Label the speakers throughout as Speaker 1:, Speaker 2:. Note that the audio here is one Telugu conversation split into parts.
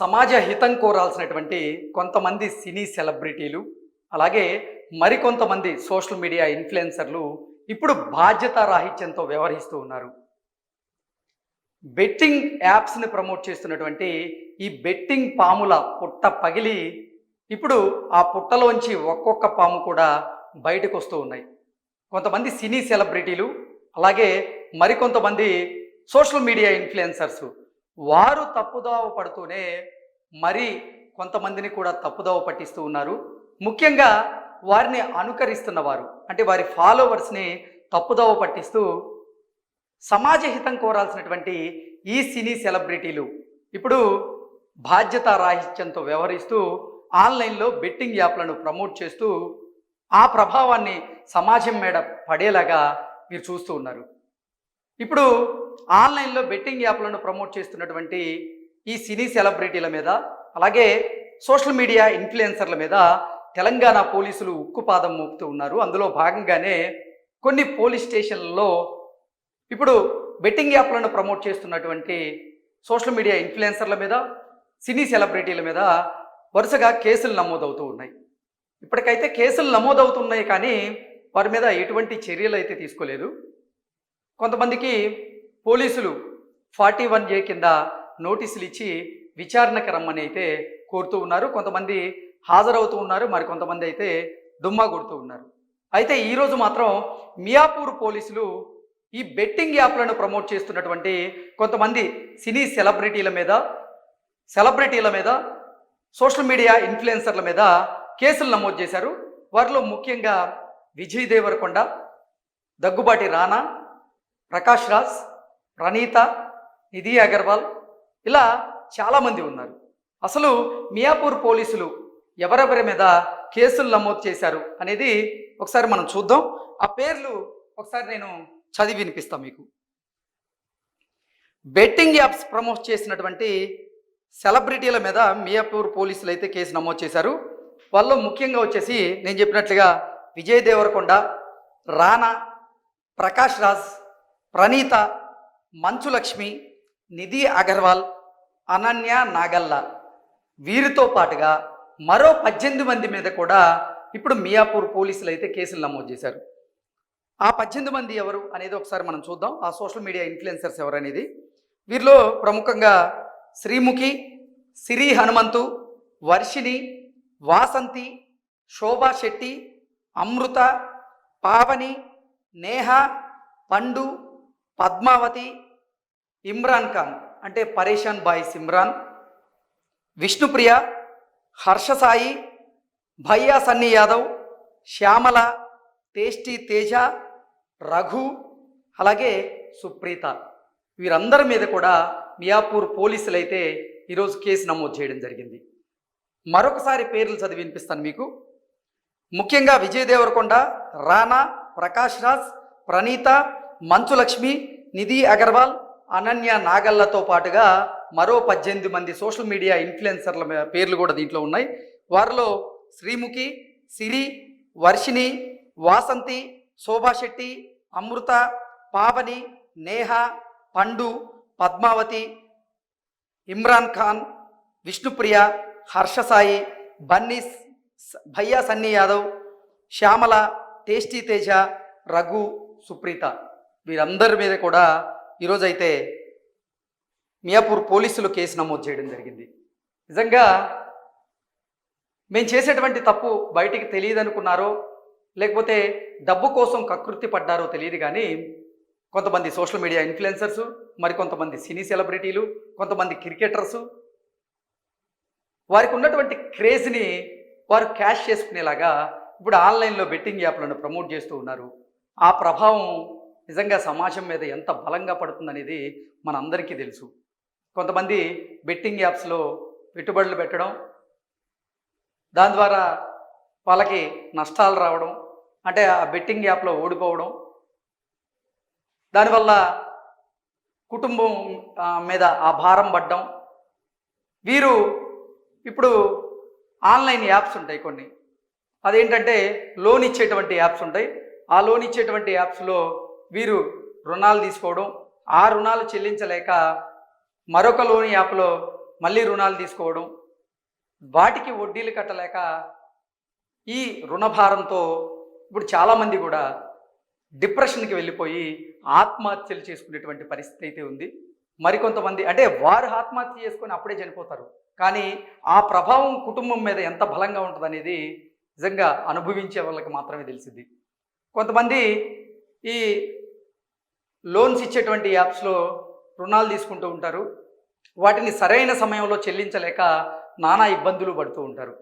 Speaker 1: సమాజ హితం కోరాల్సినటువంటి కొంతమంది సినీ సెలబ్రిటీలు అలాగే మరికొంతమంది సోషల్ మీడియా ఇన్ఫ్లుయెన్సర్లు ఇప్పుడు బాధ్యత రాహిత్యంతో వ్యవహరిస్తూ ఉన్నారు. బెట్టింగ్ యాప్స్ని ప్రమోట్ చేస్తున్నటువంటి ఈ బెట్టింగ్ పాముల పుట్ట పగిలి ఇప్పుడు ఆ పుట్టలోంచి ఒక్కొక్క పాము కూడా బయటకు వస్తూ ఉన్నాయి. కొంతమంది సినీ సెలబ్రిటీలు అలాగే మరికొంతమంది సోషల్ మీడియా ఇన్ఫ్లుయెన్సర్సు వారు తప్పుదోవ పడుతూనే మరి కొంతమందిని కూడా తప్పుదోవ పట్టిస్తూ ఉన్నారు. ముఖ్యంగా వారిని అనుకరిస్తున్న వారు అంటే వారి ఫాలోవర్స్ని తప్పుదోవ పట్టిస్తూ సమాజ హితం కోరాల్సినటువంటి ఈ సినీ సెలబ్రిటీలు ఇప్పుడు బాధ్యత రాహిత్యంతో వ్యవహరిస్తూ ఆన్లైన్లో బెట్టింగ్ యాప్లను ప్రమోట్ చేస్తూ ఆ ప్రభావాన్ని సమాజం మీద పడేలాగా మీరు చూస్తూ ఉన్నారు. ఇప్పుడు ఆన్లైన్లో బెట్టింగ్ యాప్లను ప్రమోట్ చేస్తున్నటువంటి ఈ సినీ సెలబ్రిటీల మీద అలాగే సోషల్ మీడియా ఇన్ఫ్లుయెన్సర్ల మీద తెలంగాణ పోలీసులు ఉక్కుపాదం మోపుతూ ఉన్నారు. అందులో భాగంగానే కొన్ని పోలీస్ స్టేషన్లలో ఇప్పుడు బెట్టింగ్ యాప్లను ప్రమోట్ చేస్తున్నటువంటి సోషల్ మీడియా ఇన్ఫ్లుయెన్సర్ల మీద సినీ సెలబ్రిటీల మీద వరుసగా కేసులు నమోదవుతూ ఉన్నాయి. ఇప్పటికైతే కేసులు నమోదవుతున్నాయి కానీ వారి మీద ఎటువంటి చర్యలు అయితే తీసుకోలేదు. కొంతమందికి పోలీసులు ఫార్టీ వన్ ఏ కింద నోటీసులు ఇచ్చి విచారణకు రమ్మని అయితే కోరుతూ ఉన్నారు. కొంతమంది హాజరవుతూ ఉన్నారు. మరి కొంతమంది అయితే దుమ్మా కొడుతూ ఉన్నారు. అయితే ఈరోజు మాత్రం మియాపూర్ పోలీసులు ఈ బెట్టింగ్ యాప్లను ప్రమోట్ చేస్తున్నటువంటి కొంతమంది సినీ సెలబ్రిటీల మీద సెలబ్రిటీల మీద సోషల్ మీడియా ఇన్ఫ్లుయెన్సర్ల మీద కేసులు నమోదు చేశారు. వారిలో ముఖ్యంగా విజయ్ దేవరకొండ దగ్గుబాటి రానా ప్రకాష్ రాజ్ ప్రణీత నిధి అగర్వాల్ ఇలా చాలామంది ఉన్నారు. అసలు మియాపూర్ పోలీసులు ఎవరెవరి మీద కేసులు నమోదు చేశారు అనేది ఒకసారి మనం చూద్దాం. ఆ పేర్లు ఒకసారి నేను చదివి వినిపిస్తాను మీకు. బెట్టింగ్ యాప్స్ ప్రమోట్ చేసినటువంటి సెలబ్రిటీల మీద మియాపూర్ పోలీసులు అయితే కేసు నమోదు చేశారు. వాళ్ళు ముఖ్యంగా వచ్చేసి నేను చెప్పినట్లుగా విజయ్ దేవరకొండ రానా ప్రకాష్ రాజ్ ప్రణీత మంచులక్ష్మి నిధి అగర్వాల్ అనన్య నాగల్ల. వీరితో పాటుగా మరో పద్దెనిమిది మంది మీద కూడా ఇప్పుడు మియాపూర్ పోలీసులు అయితే కేసులు నమోదు చేశారు. ఆ పద్దెనిమిది మంది ఎవరు అనేది ఒకసారి మనం చూద్దాం. ఆ సోషల్ మీడియా ఇన్ఫ్లుయెన్సర్స్ ఎవరు అనేది. వీరిలో ప్రముఖంగా శ్రీముఖి సిరి హనుమంతు వర్షిణి వాసంతి శోభా శెట్టి అమృత పావని నేహ పండు పద్మావతి ఇమ్రాన్ ఖాన్ అంటే పరేషాన్ బాయ్స్ ఇమ్రాన్ విష్ణుప్రియ హర్షసాయి భయ్యా సన్నీ యాదవ్ శ్యామల టేస్టీ తేజ రఘు అలాగే సుప్రీత. వీరందరి మీద కూడా మియాపూర్ పోలీసులు అయితే ఈరోజు కేసు నమోదు చేయడం జరిగింది. మరొకసారి పేర్లు చదివి వినిపిస్తాను మీకు. ముఖ్యంగా విజయ్ దేవరకొండ రానా ప్రకాష్ రాజ్ ప్రణీత మంచు లక్ష్మి నిధి అగర్వాల్ అనన్య నాగల్లతో పాటుగా మరో పద్దెనిమిది మంది సోషల్ మీడియా ఇన్ఫ్లుయెన్సర్ల పేర్లు కూడా దీంట్లో ఉన్నాయి. వారిలో శ్రీముఖి సిరి వర్షిణి వాసంతి శోభాశెట్టి అమృత పావని నేహ పండు పద్మావతి ఇమ్రాన్ ఖాన్ విష్ణుప్రియ హర్షసాయి బన్నీ భయ్యా సన్నీ యాదవ్ శ్యామల టేస్టీ తేజ రఘు సుప్రీత. వీరందరి మీద కూడా ఈరోజైతే మియాపూర్ పోలీసులు కేసు నమోదు చేయడం జరిగింది. నిజంగా మేము చేసేటువంటి తప్పు బయటికి తెలియదనుకున్నారో లేకపోతే డబ్బు కోసం కకృతి పడ్డారో తెలియదు కానీ కొంతమంది సోషల్ మీడియా ఇన్ఫ్లుయెన్సర్స్ మరి కొంతమంది సినీ సెలబ్రిటీలు కొంతమంది క్రికెటర్సు వారికి ఉన్నటువంటి క్రేజ్ని వారు క్యాష్ చేసుకునేలాగా ఇప్పుడు ఆన్లైన్లో బెట్టింగ్ యాప్లను ప్రమోట్ చేస్తూ ఉన్నారు. ఆ ప్రభావం నిజంగా సమాజం మీద ఎంత బలంగా పడుతుందనేది మనందరికీ తెలుసు. కొంతమంది బెట్టింగ్ యాప్స్లో పెట్టుబడులు పెట్టడం దాని ద్వారా వాళ్ళకి నష్టాలు రావడం అంటే ఆ బెట్టింగ్ యాప్లో ఓడిపోవడం దానివల్ల కుటుంబం మీద ఆ భారం పడ్డం. వీరు ఇప్పుడు ఆన్లైన్ యాప్స్ ఉంటాయి కొన్ని. అదేంటంటే లోన్ ఇచ్చేటువంటి యాప్స్ ఉంటాయి. ఆ లోన్ ఇచ్చేటువంటి యాప్స్లో వీరు రుణాలు తీసుకోవడం ఆ రుణాలు చెల్లించలేక మరొక లోన్ యాప్లో మళ్ళీ రుణాలు తీసుకోవడం వాటికి వడ్డీలు కట్టలేక ఈ రుణభారంతో ఇప్పుడు చాలామంది కూడా డిప్రెషన్కి వెళ్ళిపోయి ఆత్మహత్యలు చేసుకునేటువంటి పరిస్థితి అయితే ఉంది. మరికొంతమంది అంటే వారు ఆత్మహత్య చేసుకొని అప్పుడే చనిపోతారు. కానీ ఆ ప్రభావం కుటుంబం మీద ఎంత బలంగా ఉంటుంది అనేది నిజంగా అనుభవించే వాళ్ళకి మాత్రమే తెలిసింది కొంతమంది ఈ లోన్స్ ఇచ్చేటువంటి యాప్స్లో రుణాలు తీసుకుంటూ ఉంటారు. వాటిని సరైన సమయంలో చెల్లించలేక నానా ఇబ్బందులు పడుతూ ఉంటారు.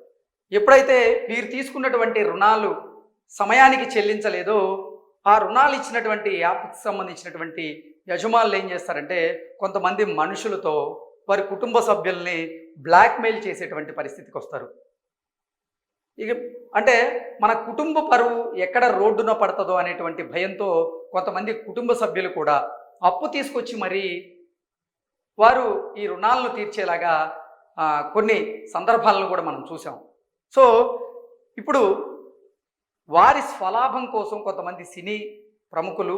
Speaker 1: ఎప్పుడైతే వీరు తీసుకున్నటువంటి రుణాలు సమయానికి చెల్లించలేదో ఆ రుణాలు ఇచ్చినటువంటి యాప్కి సంబంధించినటువంటి యజమానులు ఏం చేస్తారంటే కొంతమంది మనుషులతో వారి కుటుంబ సభ్యుల్ని బ్లాక్మెయిల్ చేసేటువంటి పరిస్థితికి వస్తారు. ఇక అంటే మన కుటుంబ పరువు ఎక్కడ రోడ్డున పడుతుందో అనేటువంటి భయంతో కొంతమంది కుటుంబ సభ్యులు కూడా అప్పు తీసుకొచ్చి మరీ వారు ఈ రుణాలను తీర్చేలాగా కొన్ని సందర్భాలను కూడా మనం చూసాం సో ఇప్పుడు వారి స్వలాభం కోసం కొంతమంది సినీ ప్రముఖులు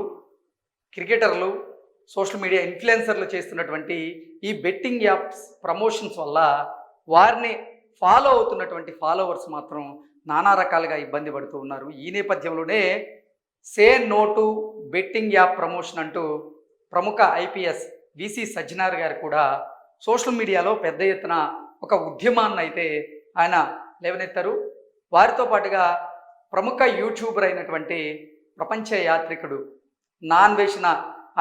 Speaker 1: క్రికెటర్లు సోషల్ మీడియా ఇన్ఫ్లుయెన్సర్లు చేస్తున్నటువంటి ఈ బెట్టింగ్ యాప్స్ ప్రమోషన్స్ వల్ల వారిని ఫాలో అవుతున్నటువంటి ఫాలోవర్స్ మాత్రం నానా రకాలుగా ఇబ్బంది పడుతూ ఉన్నారు. ఈ నేపథ్యంలోనే say no to betting app promotion అంటూ ప్రముఖ ఐపీఎస్ విసి సజ్జనార్ గారు కూడా సోషల్ మీడియాలో పెద్ద ఎత్తున ఒక ఉద్యమాన్ని అయితే ఆయన లేవనెత్తారు. వారితో పాటుగా ప్రముఖ యూట్యూబర్ అయినటువంటి ప్రపంచ యాత్రికుడు నాన్వేషణ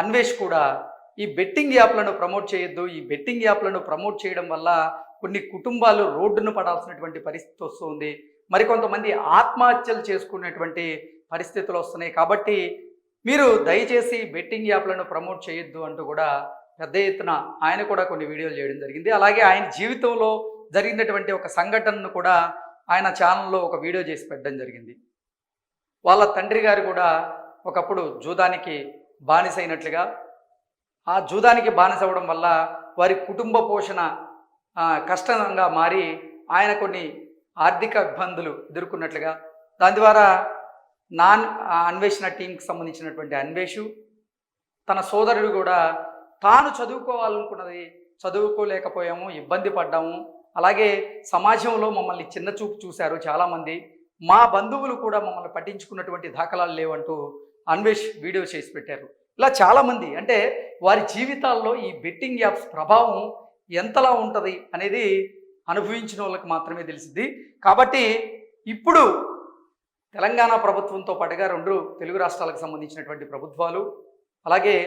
Speaker 1: అన్వేష్ కూడా ఈ బెట్టింగ్ యాప్లను ప్రమోట్ చేయొద్దు ఈ బెట్టింగ్ యాప్లను ప్రమోట్ చేయడం వల్ల కొన్ని కుటుంబాలు రోడ్డును పడాల్సినటువంటి పరిస్థితి వస్తుంది. మరికొంతమంది ఆత్మహత్యలు చేసుకునేటువంటి పరిస్థితులు వస్తున్నాయి. కాబట్టి మీరు దయచేసి బెట్టింగ్ యాప్లను ప్రమోట్ చేయొద్దు అంటూ కూడా పెద్ద ఎత్తున ఆయన కూడా కొన్ని వీడియోలు చేయడం జరిగింది. అలాగే ఆయన జీవితంలో జరిగినటువంటి ఒక సంఘటనను కూడా ఆయన ఛానల్లో ఒక వీడియో చేసి పెట్టడం జరిగింది. వాళ్ళ తండ్రి గారు కూడా ఒకప్పుడు జూదానికి బానిసైనట్లుగా ఆ జూదానికి బానిస అవ్వడం వల్ల వారి కుటుంబ పోషణ కష్టంగా మారి ఆయన కొన్ని ఆర్థిక ఇబ్బందులు ఎదుర్కొన్నట్లుగా దాని ద్వారా నాన్ అన్వేషణ టీంకి సంబంధించినటువంటి అన్వేషు తన సోదరుడు కూడా తాను చదువుకోవాలనుకున్నది చదువుకోలేకపోయాము ఇబ్బంది పడ్డాము. అలాగే సమాజంలో మమ్మల్ని చిన్న చూపు చూశారు చాలామంది. మా బంధువులు కూడా మమ్మల్ని పట్టించుకున్నటువంటి దాఖలాలు లేవంటూ అన్వేష్ వీడియో చేసి పెట్టారు. ఇలా చాలామంది అంటే వారి జీవితాల్లో ఈ బెట్టింగ్ యాప్స్ ప్రభావం ఎంతలా ఉంటుంది అనేది అనుభవించిన వాళ్ళకి మాత్రమే తెలిసింది కాబట్టి ఇప్పుడు తెలంగాణ ప్రభుత్వంతో పాటుగా రెండు తెలుగు రాష్ట్రాలకు సంబంధించినటువంటి ప్రభుత్వాలు అలాగే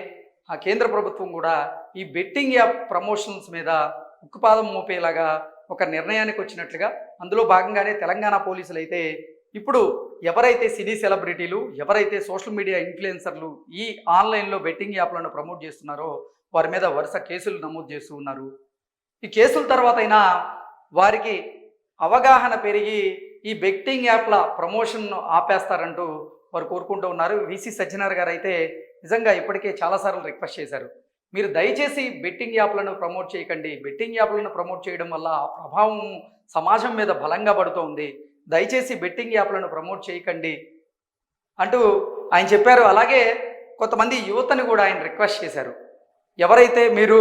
Speaker 1: ఆ కేంద్ర ప్రభుత్వం కూడా ఈ బెట్టింగ్ యాప్ ప్రమోషన్స్ మీద ఉక్కుపాదం మోపేలాగా ఒక నిర్ణయానికి వచ్చినట్లుగా అందులో భాగంగానే తెలంగాణ పోలీసులు అయితే ఇప్పుడు ఎవరైతే సినీ సెలబ్రిటీలు ఎవరైతే సోషల్ మీడియా ఇన్ఫ్లుయెన్సర్లు ఈ ఆన్లైన్లో బెట్టింగ్ యాప్లను ప్రమోట్ చేస్తున్నారో వారి మీద వరుస కేసులు నమోదు చేస్తూ ఉన్నారు. ఈ కేసుల తర్వాత అయినా వారికి అవగాహన పెరిగి ఈ బెట్టింగ్ యాప్ల ప్రమోషన్ను ఆపేస్తారంటూ వారు కోరుకుంటూ ఉన్నారు. విసి సజ్జనార్ గారు అయితే నిజంగా ఇప్పటికే చాలాసార్లు రిక్వెస్ట్ చేశారు. మీరు దయచేసి బెట్టింగ్ యాప్లను ప్రమోట్ చేయకండి. బెట్టింగ్ యాప్లను ప్రమోట్ చేయడం వల్ల ప్రభావం సమాజం మీద బలంగా పడుతోంది దయచేసి బెట్టింగ్ యాప్లను ప్రమోట్ చేయకండి అంటూ ఆయన చెప్పారు. అలాగే కొంతమంది యువతని కూడా ఆయన రిక్వెస్ట్ చేశారు. ఎవరైతే మీరు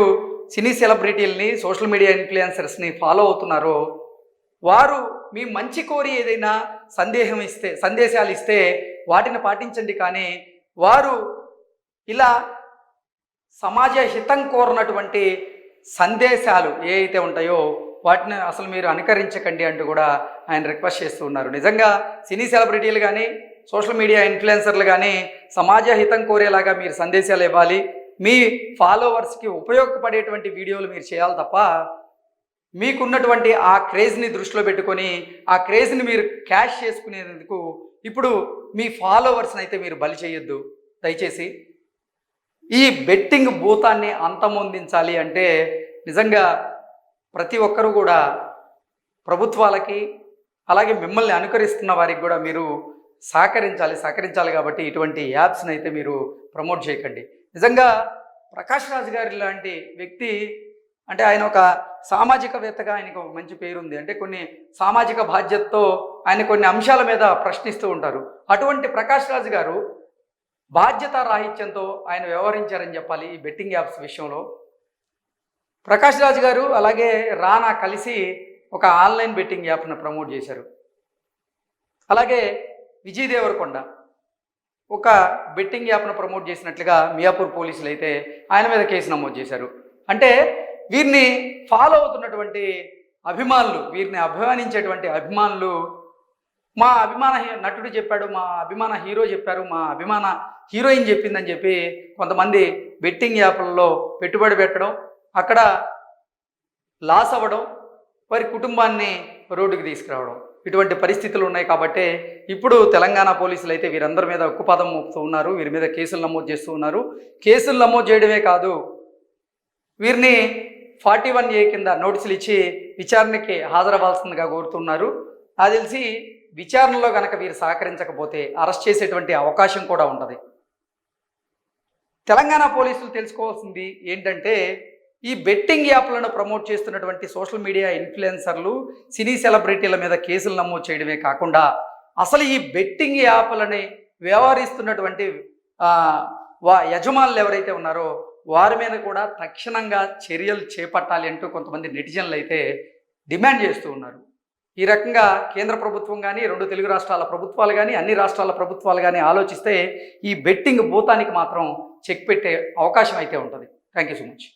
Speaker 1: సినీ సెలబ్రిటీలని సోషల్ మీడియా ఇన్ఫ్లుయెన్సర్స్ని ఫాలో అవుతున్నారో వారు మీ మంచి కోరి ఏదైనా సందేహం ఇస్తే సందేశాలు ఇస్తే వాటిని పాటించండి. కానీ వారు ఇలా సమాజ హితం కోరినటువంటి సందేశాలు ఏ అయితే ఉంటాయో వాటిని అసలు మీరు అనుకరించకండి అంటూ కూడా ఆయన రిక్వెస్ట్ చేస్తూ ఉన్నారు. నిజంగా సినీ సెలబ్రిటీలు కానీ సోషల్ మీడియా ఇన్ఫ్లుయెన్సర్లు కానీ సమాజ హితం కోరేలాగా మీరు సందేశాలు ఇవ్వాలి. మీ ఫాలోవర్స్కి ఉపయోగపడేటువంటి వీడియోలు మీరు చేయాలి తప్ప మీకున్నటువంటి ఆ క్రేజ్ని దృష్టిలో పెట్టుకొని ఆ క్రేజ్ని మీరు క్యాష్ చేసుకునేందుకు ఇప్పుడు మీ ఫాలోవర్స్ని అయితే మీరు బలి చేయొద్దు. దయచేసి ఈ బెట్టింగ్ భూతాన్ని అంతమొందించాలి అంటే నిజంగా ప్రతి ఒక్కరూ కూడా ప్రభుత్వాలకి అలాగే మిమ్మల్ని అనుకరిస్తున్న వారికి కూడా మీరు సహకరించాలి సహకరించాలి కాబట్టి ఇటువంటి యాప్స్ని అయితే మీరు ప్రమోట్ చేయకండి. నిజంగా ప్రకాష్ రాజ్ గారి లాంటి వ్యక్తి అంటే ఆయన ఒక సామాజికవేత్తగా ఆయనకు ఒక మంచి పేరుంది. అంటే కొన్ని సామాజిక బాధ్యతతో ఆయన కొన్ని అంశాల మీద ప్రశ్నిస్తూ ఉంటారు. అటువంటి ప్రకాష్ రాజ్ గారు బాధ్యత రాహిత్యంతో ఆయన వ్యవహరించారని చెప్పాలి ఈ బెట్టింగ్ యాప్స్ విషయంలో. ప్రకాష్ రాజ్ గారు అలాగే రానా కలిసి ఒక ఆన్లైన్ బెట్టింగ్ యాప్ను ప్రమోట్ చేశారు. అలాగే విజయ్ దేవరకొండ ఒక బెట్టింగ్ యాప్ను ప్రమోట్ చేసినట్లుగా మియాపూర్ పోలీసులు అయితే ఆయన మీద కేసు నమోదు చేశారు. అంటే వీరిని ఫాలో అవుతున్నటువంటి అభిమానులు వీరిని అభిమానించేటువంటి అభిమానులు మా అభిమాన నటుడు చెప్పాడు మా అభిమాన హీరో చెప్పారు మా అభిమాన హీరోయిన్ చెప్పిందని చెప్పి కొంతమంది బెట్టింగ్ యాప్లలో పెట్టుబడి పెట్టడం అక్కడ లాస్ అవ్వడం వారి కుటుంబాన్ని రోడ్డుకి తీసుకురావడం. ఇటువంటి పరిస్థితులు ఉన్నాయి కాబట్టి ఇప్పుడు తెలంగాణ పోలీసులు అయితే వీరందరి మీద ఉక్కుపాదం మోపుతూ ఉన్నారు వీరి మీద కేసులు నమోదు చేస్తూ ఉన్నారు. కేసులు నమోదు చేయడమే కాదు వీరిని ఫార్టీ వన్ ఏ కింద నోటీసులు ఇచ్చి విచారణకి హాజరవ్వాల్సిందిగా కోరుతున్నారు. నాకు తెలిసి విచారణలో కనుక వీరు సహకరించకపోతే అరెస్ట్ చేసేటువంటి అవకాశం కూడా ఉంటుంది తెలంగాణ పోలీసులు తెలుసుకోవాల్సింది ఏంటంటే ఈ బెట్టింగ్ యాప్లను ప్రమోట్ చేస్తున్నటువంటి సోషల్ మీడియా ఇన్ఫ్లుయెన్సర్లు సినీ సెలబ్రిటీల మీద కేసులు నమోదు చేయడమే కాకుండా అసలు ఈ బెట్టింగ్ యాప్లని వ్యవహరిస్తున్నటువంటి వా యజమానులు ఎవరైతే ఉన్నారో వారి మీద కూడా తక్షణంగా చర్యలు చేపట్టాలి అంటూ కొంతమంది నెటిజన్లు అయితే డిమాండ్ చేస్తూ ఉన్నారు. ఈ రకంగా కేంద్ర ప్రభుత్వం కానీ రెండు తెలుగు రాష్ట్రాల ప్రభుత్వాలు కానీ అన్ని రాష్ట్రాల ప్రభుత్వాలు కానీ ఆలోచిస్తే ఈ బెట్టింగ్ భూతానికి మాత్రం చెక్ పెట్టే అవకాశం అయితే ఉంటుంది. Thank you so much.